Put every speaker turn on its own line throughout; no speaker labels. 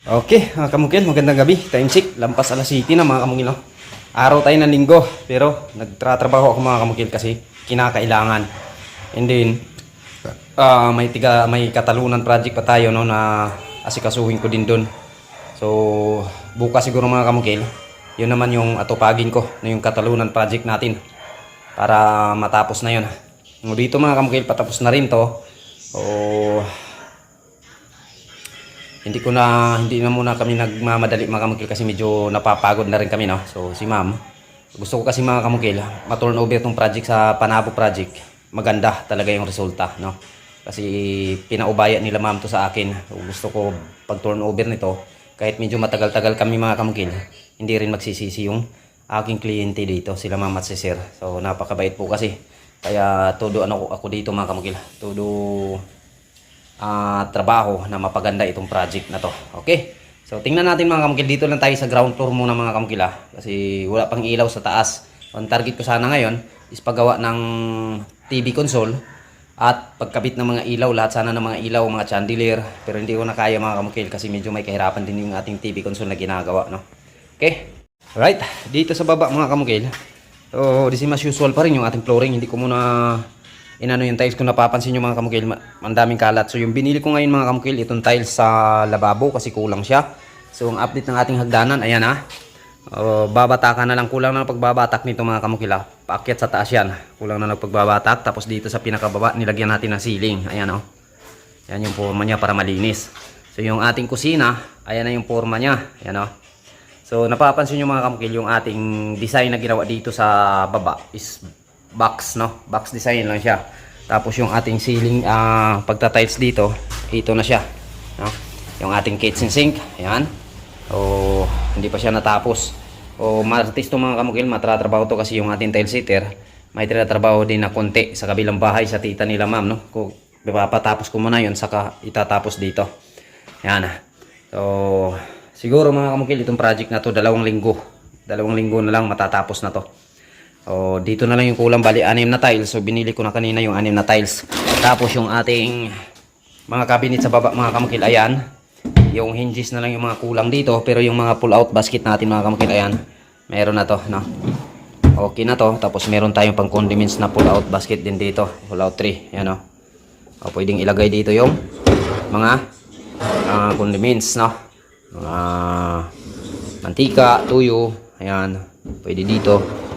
Okay, mga kamukil, magandang gabi. Time check, lampas alas city na mga kamukil. No? Araw tayo ng linggo, pero nagtratrabaho ako mga kamukil kasi kinakailangan. And then, ah, may tiga may katalunan project pa tayo no na asikasuhin ko din doon. So, bukas siguro mga kamukil, yun naman yung atupagin ko na yung katalunan project natin para matapos na yun. Dito mga kamukil, patapos na rin to. So, hindi ko na hindi na muna kami nagmamadali mga kamukil kasi medyo napapagod na rin kami no. So si ma'am, gusto ko kasi mga kamukil, ma-turn over tong project sa Panabo project. Maganda talaga yung resulta no. Kasi pinaubaya nila ma'am to sa akin. Gusto ko pag turn over nito, kahit medyo matagal-tagal kami mga kamukil, hindi rin magsisisi yung aking kliyente dito, sila ma'am at si sir. So napakabait po kasi. Kaya todo ano ako dito mga kamukil. Todo ah, trabaho na mapaganda itong project na to. Okay? So tingnan natin mga kamukil dito lang tayo sa ground floor muna mga kamukil ah. Kasi wala pang ilaw sa taas. Ang target ko sana ngayon is paggawa ng TV console at pagkabit ng mga ilaw, lahat sana ng mga ilaw, mga chandelier. Pero hindi ko na kaya mga kamukil kasi medyo may kahirapan din yung ating TV console na ginagawa. No? Okay? Alright, dito sa baba mga kamukil. So, this is as usual pa rin yung ating flooring. Hindi ko muna inano yung tiles kung napapansin nyo mga kamukil, ang daming kalat. So yung binili ko ngayon mga kamukil, itong tiles sa lababo kasi kulang siya. So ang update ng ating hagdanan, ayan ha. Uh, babatakan na lang, kulang na pagbabatak nito mga kamukil ha. Paakyat sa taas yan, kulang na ng pagbabatak. Tapos dito sa pinakababa, nilagyan natin ng ceiling. Ayan o. Yan yung forma niya para malinis. So yung ating kusina, ayan na yung forma niya. Ayan o. So napapansin nyo mga kamukil, yung ating design na ginawa dito sa baba is box no? Box design lang siya. Tapos yung ating ceiling ah pagta-tiles dito ito na siya no? Yung ating kitchen sink ayan. O hindi pa siya natapos. O martis to mga kamukil matratrabaho to kasi yung ating tile sitter may tinatrabaho din na konti sa kabilang bahay sa tita nila ma'am no? Kung papatapos ko muna yun saka itatapos dito. Yan so siguro mga kamukil itong project na to dalawang linggo. Dalawang linggo na lang matatapos na to o, dito na lang yung kulang bali anim na tiles. So binili ko na kanina yung anim na tiles. Tapos yung ating mga cabinet sa baba mga kamukil ayan. Yung hinges na lang yung mga kulang dito, pero yung mga pull out basket natin mga kamukil ayan. Meron na to, no. Okay na to. Tapos meron tayong pang condiments na pull out basket din dito. Pull out 3, yan no. O, pwedeng ilagay dito yung mga ah, condiments, no. Mga mantika, tuyo, ayan. Pwede dito.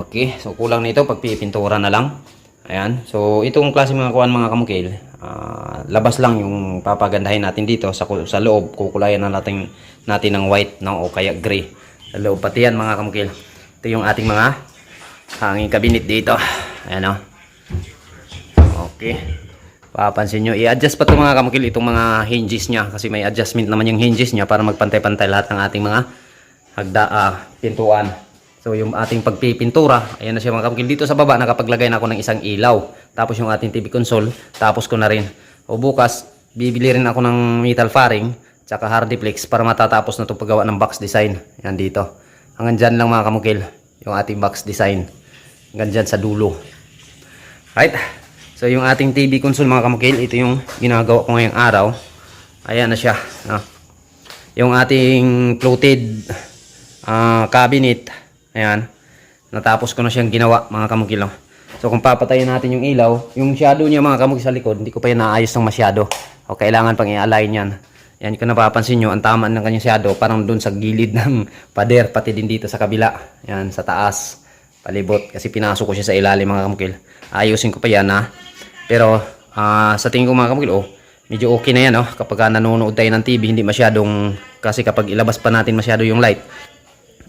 Okay, so kulang nito pagpipintura na lang. Ayan. So itong klase mga kuan mga kamukil, ah, labas lang yung papagandahin natin dito sa sa loob. Kukulayan na natin natin ng white no o kaya gray. Sa loob pati yan mga kamukil. Ito yung ating mga hanging cabinet dito. Ayan oh. Okay. Papansin nyo, i-adjust pa ito mga kamukil itong mga hinges niya kasi may adjustment naman yung hinges niya para magpantay-pantay lahat ng ating mga hagda, ah, pintuan. So yung ating pagpipintura, ayan na siya mga kamukil. Dito sa baba nakapaglagay na ako ng isang ilaw. Tapos yung ating TV console, tapos ko na rin. O bukas, bibili rin ako ng metal faring, tsaka hardiplex para matatapos na itong paggawa ng box design. Yan dito. Hanggang dyan lang mga kamukil, yung ating box design. Hanggang dyan sa dulo. Right? So yung ating TV console mga kamukil, ito yung ginagawa ko ngayong araw. Ayan na siya. No? Yung ating floated ah, cabinet, ayan, natapos ko na siyang ginawa mga kamukil. no? So kung papatayin natin yung ilaw, yung shadow niya mga kamukil sa likod, hindi ko pa yan naayos ng masyado. O kailangan pang i-align yan. Yan kung napapansin nyo, ang tama ng kanyang shadow, parang dun sa gilid ng pader, pati din dito sa kabila. Yan, sa taas, palibot. Kasi pinasok ko siya sa ilalim mga kamukil. Ayusin ko pa yan ha. Pero ah, sa tingin ko mga kamukil, oh, medyo okay na yan oh. Kapag nanonood tayo ng TV, hindi masyadong, kasi kapag ilabas pa natin masyado yung light,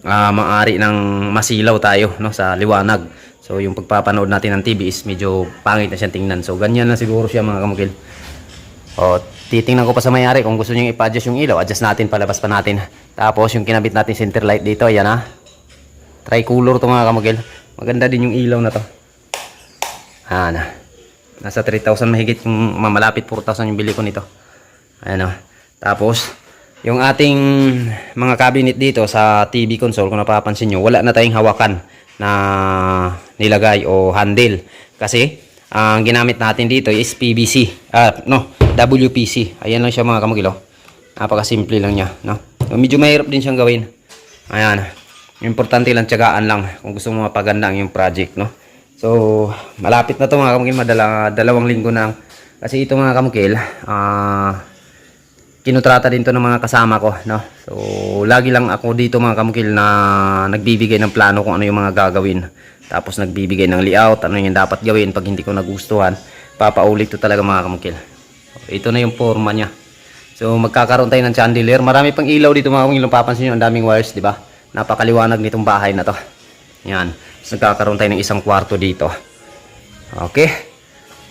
ah maaari ng masilaw tayo no sa liwanag. So yung pagpapanood natin ng TV is medyo pangit na siyang tingnan. So ganyan na siguro siya mga kamukil. O titingnan ko pa sa mayari kung gusto niyo i-adjust yung ilaw, adjust natin palabas pa natin. Tapos yung kinabit natin center light dito, ayan ha. Tricolor to mga kamukil. Maganda din yung ilaw na to. Ayan. Nasa 3,000 mahigit yung mamalapit 4,000 yung bili ko nito. Ayan o. Tapos, yung ating mga cabinet dito sa TV console, kung napapansin nyo, wala na tayong hawakan na nilagay o handle. Kasi, ang ginamit natin dito is PVC. Ah, no, WPC. Ayan lang siya mga kamugilo. Napakasimple lang niya, no? Medyo mahirap din siyang gawin. Ayan. Importante lang, tiyagaan lang kung gusto mo mapaganda ang yung project, no? So, malapit na to mga kamukil, madala, dalawang linggo na. Kasi ito mga kamukil, ah, kinutrata din to ng mga kasama ko, no? So, lagi lang ako dito mga kamukil na nagbibigay ng plano kung ano yung mga gagawin. Tapos nagbibigay ng layout, ano yung dapat gawin pag hindi ko nagustuhan. Papaulit to talaga mga kamukil. Ito na yung forma niya. So, magkakaroon tayo ng chandelier. Marami pang ilaw dito mga kamukil. Papansin nyo, ang daming wires, di ba? Napakaliwanag nitong bahay na to. Yan. Tapos nagkakaroon tayo ng isang kwarto dito. Okay.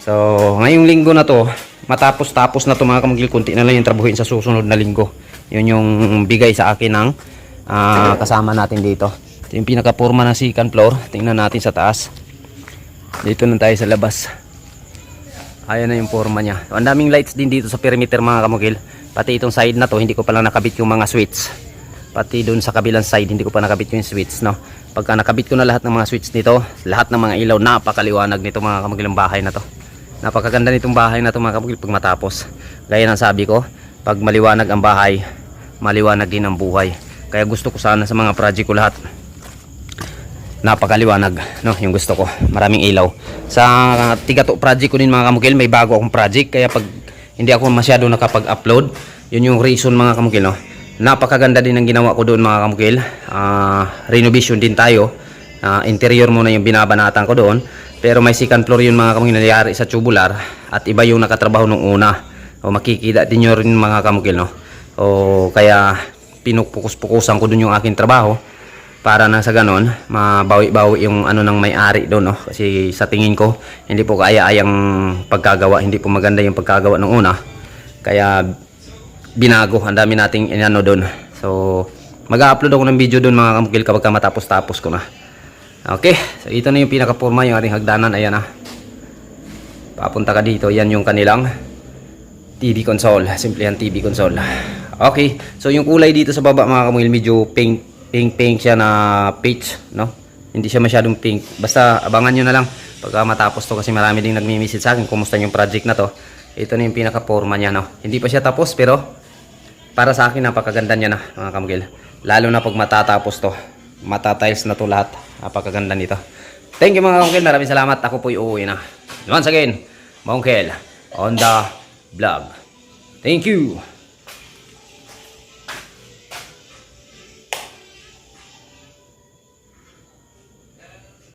So, ngayong linggo na to, matapos-tapos na to mga kamagil, kunti na lang yung trabuhin sa susunod na linggo. Yun yung bigay sa akin ng ah, kasama natin dito. Ito yung pinaka-forma ng second floor. Tingnan natin sa taas. Dito na tayo sa labas. Ayan na yung forma niya. Ang daming lights din dito sa perimeter mga kamagil. Pati itong side na to, hindi ko pa lang nakabit yung mga switch. Pati doon sa kabilang side, hindi ko pa nakabit yung switch, no? Pagka nakabit ko na lahat ng mga switch nito, lahat ng mga ilaw, napakaliwanag nito mga kamagilang bahay na to. Napakaganda nitong bahay na to mga kamagil pag matapos. Gaya ng sabi ko, pag maliwanag ang bahay, maliwanag din ang buhay. Kaya gusto ko sana sa mga project ko lahat, napakaliwanag no yung gusto ko. Maraming ilaw. Sa tigato project ko din mga kamukil may bago akong project. Kaya pag hindi ako masyado nakapag-upload yun yung reason mga kamukil no. Napakaganda din ang ginawa ko doon mga kamukil. Ah, renovation din tayo. Ah, interior muna yung binabanatan ko doon pero may second floor yun mga kamukil nangyari sa tubular at iba yung nakatrabaho nung una. O makikita din nyo rin mga kamukil no? O kaya pinupukus-pukusan ko doon yung aking trabaho para na sa ganon mabawi-bawi yung ano ng may-ari doon no? Kasi sa tingin ko hindi po kaya-ayang pagkagawa hindi po maganda yung pagkagawa ng una. Kaya binago ang dami nating inano doon. So mag-upload ako ng video doon mga kamukil kapag ka matapos-tapos ko na okay so ito na yung pinaka-forma yung ating hagdanan. Ayan na papunta ka dito yan yung kanilang TV console. Simple yan TV console. Okay so yung kulay dito sa baba mga kamukil medyo pink pink pink siya na peach no? Hindi siya masyadong pink. Basta abangan nyo na lang. Pagka matapos to kasi marami ding nagmi-message sa akin kumusta yung project na to. Ito na yung pinaka forma niya no? Hindi pa siya tapos pero para sa akin napakaganda niya na mga kamugil lalo na pag matatapos to matatiles na to lahat. Napakaganda nito. Thank you mga kamugil maraming salamat. Ako po uuwi na. Once again Mongkel on the vlog. Thank you